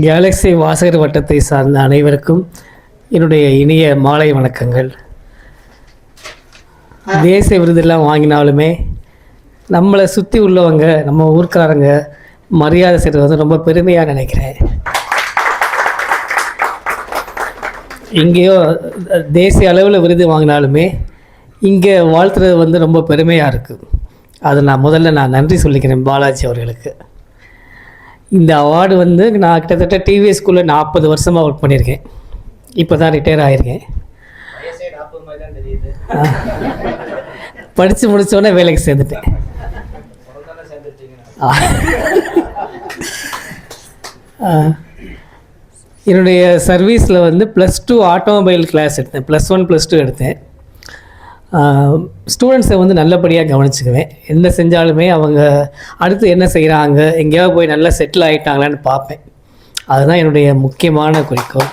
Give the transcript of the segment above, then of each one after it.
Galaxy வாசகர் வட்டத்தை சார்ந்த அனைவருக்கும் என்னுடைய இனிய மாலை வணக்கங்கள். தேசிய விருதெல்லாம் வாங்கினாலுமே நம்மளை சுற்றி உள்ளவங்க நம்ம ஊர்க்காரங்க மரியாதை செய்கிறது வந்து ரொம்ப பெருமையாக நினைக்கிறேன். எங்கேயோ தேசிய அளவில் விருது வாங்கினாலுமே இங்கே வாழ்த்துறது வந்து ரொம்ப பெருமையாக இருக்குது அது நான் முதல்ல நான் நன்றி சொல்லிக்கிறேன் பாலாஜி அவர்களுக்கு. இந்த அவார்டு வந்து நான் கிட்டத்தட்ட டிவிஎஸ் ஸ்கூலில் நாற்பது வருஷமாக ஒர்க் பண்ணியிருக்கேன். இப்போ தான் ரிட்டையர் ஆகியிருக்கேன் படித்து முடித்தோடனே வேலைக்கு சேர்ந்துட்டேன். என்னுடைய சர்வீஸில் வந்து ப்ளஸ் டூ ஆட்டோமொபைல் கிளாஸ் எடுத்தேன். ப்ளஸ் ஒன் ப்ளஸ் டூ எடுத்தேன். ஸ்டூடெண்ட்ஸை வந்து நல்லபடியாக கவனிச்சுக்குவேன். என்ன செஞ்சாலுமே அவங்க அடுத்து என்ன செய்கிறாங்க எங்கேயாவது போய் நல்லா செட்டில் ஆகிட்டாங்களான்னு பார்ப்பேன். அதுதான் என்னுடைய முக்கியமான குறிக்கோள்.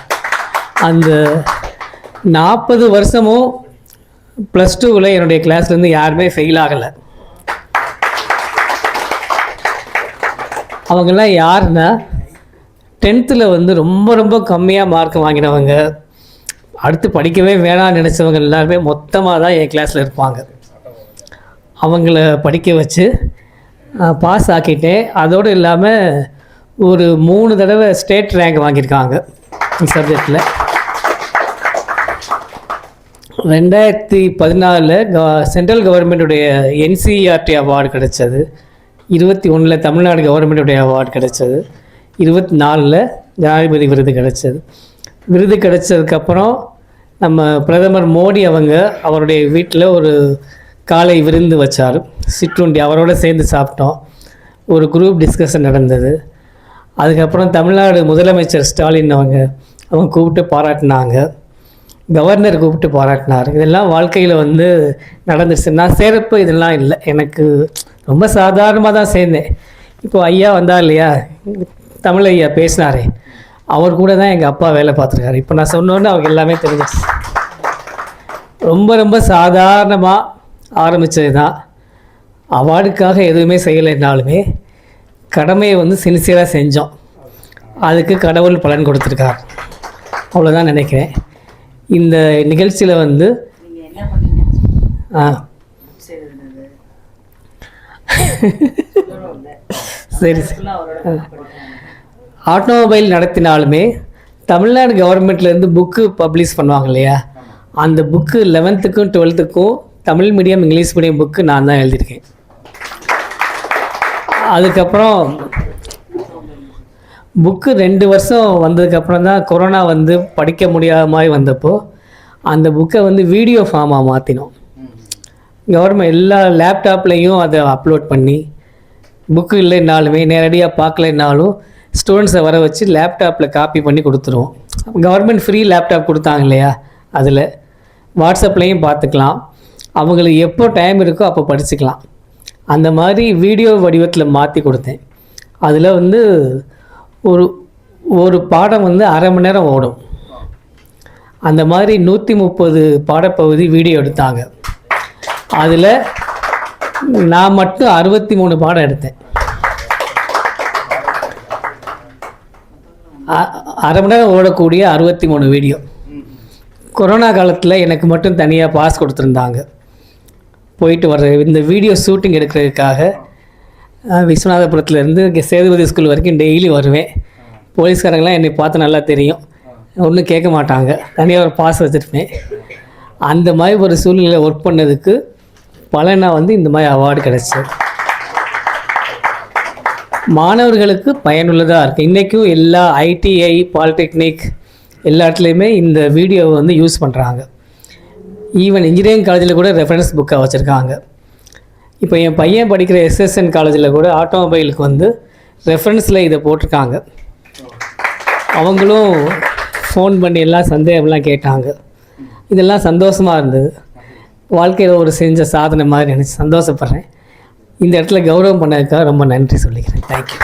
அந்த நாற்பது வருஷமும் ப்ளஸ் டூவில் என்னுடைய கிளாஸ்லேருந்து யாருமே ஃபெயில் ஆகலை. அவங்கெல்லாம் யாருன்னா டென்த்தில் வந்து ரொம்ப ரொம்ப கம்மியாக மார்க் வாங்கினவங்க அடுத்து படிக்கவே வேணாம்னு நினச்சவங்க எல்லாருமே மொத்தமாக தான் என் கிளாஸில் இருப்பாங்க. அவங்கள படிக்க வச்சு பாஸ் ஆக்கிட்டேன் அதோடு இல்லாமல் ஒரு மூணு தடவை ஸ்டேட் ரேங்க் வாங்கியிருக்காங்க இந்த சப்ஜெக்டில் ரெண்டாயிரத்தி பதினாலில் க சென்ட்ரல் கவர்மெண்ட்டுடைய என்சிஆர்டி அவார்டு கிடைச்சது. இருபத்தி ஒன்றில் தமிழ்நாடு கவர்மெண்ட்டுடைய அவார்டு கிடச்சது. இருபத்தி நாலில் ஜனாதிபதி விருது கிடச்சது. விருது கிடச்சதுக்கப்புறம் நம்ம பிரதமர் மோடி அவங்க அவருடைய வீட்டில் ஒரு காலை விருந்து வச்சார். சிற்றுண்டி அவரோட சேர்ந்து சாப்பிட்டோம். ஒரு குரூப் டிஸ்கஷன் நடந்தது. அதுக்கப்புறம் தமிழ்நாடு முதலமைச்சர் ஸ்டாலின் அவங்க அவங்க கூப்பிட்டு பாராட்டினாங்க. கவர்னர் கூப்பிட்டு பாராட்டினார். இதெல்லாம் வாழ்க்கையில் வந்து நடந்துச்சு நான் சேரப்போ இதெல்லாம் இல்லை. எனக்கு ரொம்ப சாதாரணமாக தான் சேர்ந்தேன். இப்போது ஐயா வந்தா இல்லையா? தமிழ் ஐயா பேசினாரே. அவர் கூட தான் எங்கள் அப்பா வேலை பார்த்துருக்காரு. இப்போ நான் சொன்னோன்னே அவங்க எல்லாமே தெரிஞ்சிச்சு ரொம்ப ரொம்ப சாதாரணமாக ஆரம்பித்தது தான் அவார்டுக்காக எதுவுமே செய்யலைன்னாலுமே கடமையை வந்து சின்சியராக செஞ்சோம். அதுக்கு கடவுள் பலன் கொடுத்துருக்கார். அவ்வளோதான் நினைக்கிறேன். இந்த நிகழ்ச்சியில் வந்து ஆ. சரி சரி. ஆட்டோமொபைல் நடத்தினாலுமே தமிழ்நாடு கவர்மெண்ட்லேருந்து புக்கு பப்ளிஷ் பண்ணுவாங்க இல்லையா? அந்த புக்கு லெவன்த்துக்கும் டுவெல்த்துக்கும் Tamil medium English medium book நான் தான் எழுதியிருக்கேன். அதுக்கப்புறம் புக்கு ரெண்டு வருஷம் வந்ததுக்கப்புறம் தான் கொரோனா வந்து படிக்க முடியாத மாதிரி வந்தப்போ அந்த புக்கை வந்து வீடியோ ஃபார்மாக மாற்றினோம் கவர்மெண்ட் எல்லா லேப்டாப்லேயும் அதை அப்லோட் பண்ணி புக்கு இல்லைனாலுமே நேரடியாக பார்க்கலைன்னாலும் ஸ்டூடெண்ட்ஸை வர வச்சு லேப்டாப்பில் காப்பி பண்ணி கொடுத்துருவோம். கவர்மெண்ட் ஃப்ரீ லேப்டாப் கொடுத்தாங்க இல்லையா? அதில் வாட்ஸ்அப்லேயும் பார்த்துக்கலாம். அவங்களுக்கு எப்போ டைம் இருக்கோ அப்போ படிச்சுக்கலாம். அந்த மாதிரி வீடியோ வடிவத்தில் மாற்றி கொடுத்தேன். அதில் வந்து ஒரு ஒரு பாடம் வந்து அரை மணி நேரம் ஓடும். அந்த மாதிரி நூற்றி முப்பது பாடப்பகுதி வீடியோ எடுத்தாங்க. அதில் நான் மட்டும் அறுபத்தி மூணு பாடம் எடுத்தேன். அரை மணி நேரம் ஓடக்கூடிய அறுபத்தி மூணு வீடியோ கொரோனா காலத்தில் எனக்கு மட்டும் தனியாக பாஸ் கொடுத்துருந்தாங்க. போயிட்டு வர்ற இந்த வீடியோ ஷூட்டிங் எடுக்கிறதுக்காக விஸ்வநாதபுரத்துலேருந்து இங்கே சேதுபதி ஸ்கூல் வரைக்கும் டெய்லி வருவேன். போலீஸ்காரங்களாம் என்னை பார்த்து நல்லா தெரியும். ஒன்றும் கேட்க மாட்டாங்க. தனியாக ஒரு பாஸ் வச்சுருப்பேன். அந்த மாதிரி ஒரு சூழ்நிலை ஒர்க் பண்ணதுக்கு பலனாக வந்து இந்த மாதிரி அவார்டு கிடச்சிது. மாணவர்களுக்கு பயனுள்ளதாக இருக்குது இன்றைக்கும் எல்லா ஐடிஐ பாலிடெக்னிக் எல்லா இடத்துலையுமே இந்த வீடியோவை வந்து யூஸ் பண்ணுறாங்க ஈவன் இன்ஜினியரிங் காலேஜில் கூட ரெஃபரன்ஸ் புக்காக வச்சுருக்காங்க. இப்போ என் பையன் படிக்கிற எஸ்எஸ்என் காலேஜில் கூட ஆட்டோமொபைலுக்கு வந்து ரெஃபரன்ஸில் இதை போட்டிருக்காங்க. அவங்களும் ஃபோன் பண்ணி எல்லாம் சந்தேகம்லாம் கேட்டாங்க. இதெல்லாம் சந்தோஷமாக இருந்தது. வாழ்க்கையில் ஒரு செஞ்ச சாதனை மாதிரி நினச்சி சந்தோஷப்படுறேன். இந்த இடத்துல கௌரவம் பண்ணதுக்காக ரொம்ப நன்றி சொல்லிக்கிறேன். தேங்க்யூ